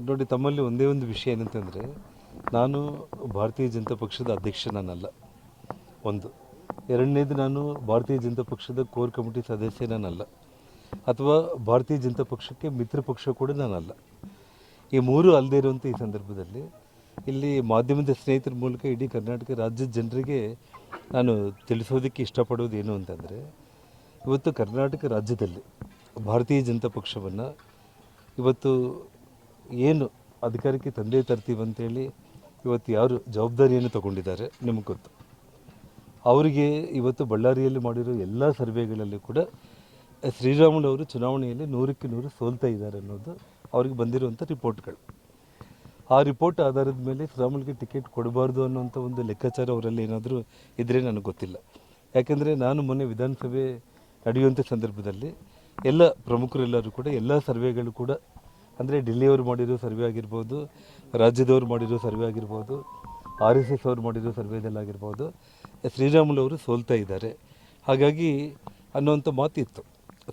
ನೋಡಿ, ತಮ್ಮಲ್ಲಿ ಒಂದೇ ಒಂದು ವಿಷಯ ಏನಂತಂದರೆ, ನಾನು ಭಾರತೀಯ ಜನತಾ ಪಕ್ಷದ ಅಧ್ಯಕ್ಷ ನಾನಲ್ಲ. ಒಂದು. ಎರಡನೇದು, ನಾನು ಭಾರತೀಯ ಜನತಾ ಪಕ್ಷದ ಕೋರ್ ಕಮಿಟಿ ಸದಸ್ಯ ನಾನಲ್ಲ. ಅಥವಾ ಭಾರತೀಯ ಜನತಾ ಪಕ್ಷಕ್ಕೆ ಮಿತ್ರ ಪಕ್ಷ ಕೂಡ ನಾನಲ್ಲ. ಈ ಮೂರು ಅಲ್ಲದೇ ಇರುವಂಥ ಈ ಸಂದರ್ಭದಲ್ಲಿ, ಇಲ್ಲಿ ಮಾಧ್ಯಮದ ಸ್ನೇಹಿತರ ಮೂಲಕ ಇಡೀ ಕರ್ನಾಟಕ ರಾಜ್ಯದ ಜನರಿಗೆ ನಾನು ತಿಳಿಸೋದಕ್ಕೆ ಇಷ್ಟಪಡೋದು ಏನು ಅಂತಂದರೆ, ಇವತ್ತು ಕರ್ನಾಟಕ ರಾಜ್ಯದಲ್ಲಿ ಭಾರತೀಯ ಜನತಾ ಪಕ್ಷವನ್ನು ಇವತ್ತು ಏನು ಅಧಿಕಾರಕ್ಕೆ ತಂದೆ ತರ್ತೀವಿ ಅಂತೇಳಿ ಇವತ್ತು ಯಾರು ಜವಾಬ್ದಾರಿಯನ್ನು ತಗೊಂಡಿದ್ದಾರೆ ನಿಮಗೆ ಗೊತ್ತು. ಅವರಿಗೆ ಇವತ್ತು ಬಳ್ಳಾರಿಯಲ್ಲಿ ಮಾಡಿರೋ ಎಲ್ಲ ಸರ್ವೆಗಳಲ್ಲಿ ಕೂಡ ಶ್ರೀರಾಮುಲು ಅವರು ಚುನಾವಣೆಯಲ್ಲಿ ನೂರಕ್ಕೆ ನೂರು ಸೋಲ್ತಾ ಇದ್ದಾರೆ ಅನ್ನೋದು ಅವ್ರಿಗೆ ಬಂದಿರುವಂಥ ರಿಪೋರ್ಟ್ಗಳು. ಆ ರಿಪೋರ್ಟ್ ಆಧಾರದ ಮೇಲೆ ಶ್ರೀರಾಮುಲ್ಗೆ ಟಿಕೆಟ್ ಕೊಡಬಾರ್ದು ಅನ್ನೋಂಥ ಒಂದು ಲೆಕ್ಕಾಚಾರ ಅವರಲ್ಲಿ ಏನಾದರೂ ಇದ್ದರೆ ನನಗೆ ಗೊತ್ತಿಲ್ಲ. ಯಾಕೆಂದರೆ ನಾನು ಮೊನ್ನೆ ವಿಧಾನಸಭೆ ನಡೆಯುವಂಥ ಸಂದರ್ಭದಲ್ಲಿ ಎಲ್ಲ ಪ್ರಮುಖರೆಲ್ಲರೂ ಕೂಡ ಎಲ್ಲ ಸರ್ವೆಗಳು ಕೂಡ ಅಂದರೆ ಡೆಲ್ಲಿಯವರು ಮಾಡಿರೋ ಸರ್ವೆ ಆಗಿರ್ಬೋದು, ರಾಜ್ಯದವ್ರು ಮಾಡಿರೋ ಸರ್ವೆ ಆಗಿರ್ಬೋದು ಆರ್ ಎಸ್ ಎಸ್ ಅವ್ರು ಮಾಡಿರೋ ಸರ್ವೆದಲ್ಲಾಗಿರ್ಬೋದು ಶ್ರೀರಾಮುಲು ಅವರು ಸೋಲ್ತಾ ಇದ್ದಾರೆ. ಹಾಗಾಗಿ ಅನ್ನೋಂಥ ಮಾತಿತ್ತು.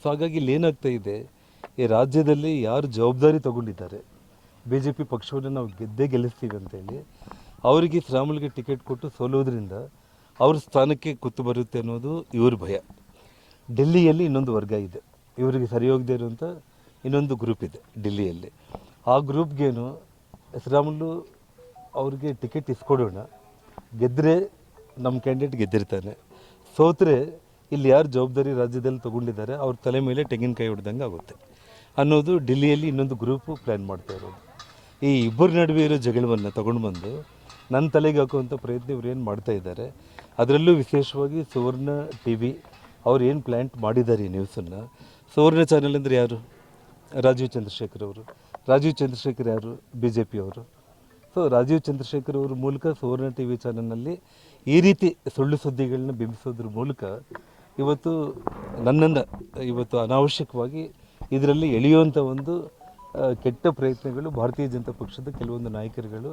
ಸೊ ಹಾಗಾಗಿ ಇಲ್ಲಿ ಏನಾಗ್ತಾ ಇದೆ, ಈ ರಾಜ್ಯದಲ್ಲಿ ಯಾರು ಜವಾಬ್ದಾರಿ ತಗೊಂಡಿದ್ದಾರೆ ಬಿ ಜೆ ಪಿ ಪಕ್ಷವನ್ನು ನಾವು ಗೆದ್ದೇ ಗೆಲ್ಲಿಸ್ತೀವಿ ಅಂತೇಳಿ, ಅವರಿಗೆ ಶ್ರೀರಾಮುಲಿಗೆ ಟಿಕೆಟ್ ಕೊಟ್ಟು ಸೋಲೋದ್ರಿಂದ ಅವ್ರ ಸ್ಥಾನಕ್ಕೆ ಕೂತು ಬರುತ್ತೆ ಅನ್ನೋದು ಇವ್ರ ಭಯ. ಡೆಲ್ಲಿಯಲ್ಲಿ ಇನ್ನೊಂದು ವರ್ಗ ಇದೆ. ಇವರಿಗೆ ಸರಿ ಹೋಗದೇ ಇರುವಂಥ ಇನ್ನೊಂದು ಗ್ರೂಪ್ ಇದೆ, ಡೆಲ್ಲಿಯಲ್ಲಿ. ಆ ಗ್ರೂಪ್ಗೇನು ಶ್ರೀರಾಮುಲು ಅವ್ರಿಗೆ ಟಿಕೆಟ್ ಇಸ್ಕೊಡೋಣ. ಗೆದ್ದರೆ ನಮ್ಮ ಕ್ಯಾಂಡಿಡೇಟ್ ಗೆದ್ದಿರ್ತಾನೆ. ಸೋತ್ರೆ ಇಲ್ಲಿ ಯಾರು ಜವಾಬ್ದಾರಿ ರಾಜ್ಯದಲ್ಲಿ ತಗೊಂಡಿದ್ದಾರೆ, ಅವ್ರ ತಲೆ ಮೇಲೆ ತೆಂಗಿನಕಾಯಿ ಹೊಡೆದಂಗೆ ಆಗುತ್ತೆ. ಅನ್ನೋದು ಡೆಲ್ಲಿಯಲ್ಲಿ ಇನ್ನೊಂದು ಗ್ರೂಪು ಪ್ಲ್ಯಾನ್ ಮಾಡ್ತಾ ಇರೋದು. ಈ ಇಬ್ಬರ ನಡುವೆ ಇರೋ ಜಗಳವನ್ನು ತಗೊಂಡು ಬಂದು ನನ್ನ ತಲೆಗೆ ಹಾಕುವಂಥ ಪ್ರಯತ್ನ ಇವ್ರು ಏನು ಮಾಡ್ತಾ ಇದ್ದಾರೆ, ಅದರಲ್ಲೂ ವಿಶೇಷವಾಗಿ ಸುವರ್ಣ ಟಿ ವಿ ಅವ್ರು ಏನು ಪ್ಲ್ಯಾಂಟ್ ಮಾಡಿದ್ದಾರೆ ಈ ನ್ಯೂಸನ್ನು ಸುವರ್ಣ ಚಾನೆಲ್ ಅಂದರೆ ಯಾರು? ರಾಜೀವ್ ಚಂದ್ರಶೇಖರ್ ಅವರು. ರಾಜೀವ್ ಚಂದ್ರಶೇಖರ್ ಯಾರು? ಬಿ ಜೆ ಪಿಯವರು ಸೊ ರಾಜೀವ್ ಚಂದ್ರಶೇಖರ್ ಅವ್ರ ಮೂಲಕ ಸುವರ್ಣ ಟಿ ವಿ ಚಾನಲ್ನಲ್ಲಿ ಈ ರೀತಿ ಸುಳ್ಳು ಸುದ್ದಿಗಳನ್ನ ಬಿಂಬಿಸೋದ್ರ ಮೂಲಕ ಇವತ್ತು ನನ್ನನ್ನು ಇವತ್ತು ಅನಾವಶ್ಯಕವಾಗಿ ಇದರಲ್ಲಿ ಎಳೆಯುವಂಥ ಒಂದು ಕೆಟ್ಟ ಪ್ರಯತ್ನಗಳು ಭಾರತೀಯ ಜನತಾ ಪಕ್ಷದ ಕೆಲವೊಂದು ನಾಯಕರುಗಳು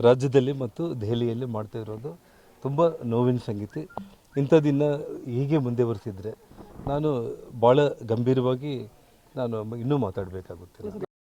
ರಾಜ್ಯದಲ್ಲಿ ಮತ್ತು ದೆಹಲಿಯಲ್ಲಿ ಮಾಡ್ತಾ ಇರೋದು ತುಂಬ ನೋವಿನ ಸಂಗೀತಿ. ಇಂಥದ್ದಿನ್ನ ಹೀಗೆ ಮುಂದುವರಿಸಿದರೆ ನಾನು ಭಾಳ ಗಂಭೀರವಾಗಿ ನಾನು ಇನ್ನೂ ಮಾತಾಡಬೇಕಾಗುತ್ತೆ.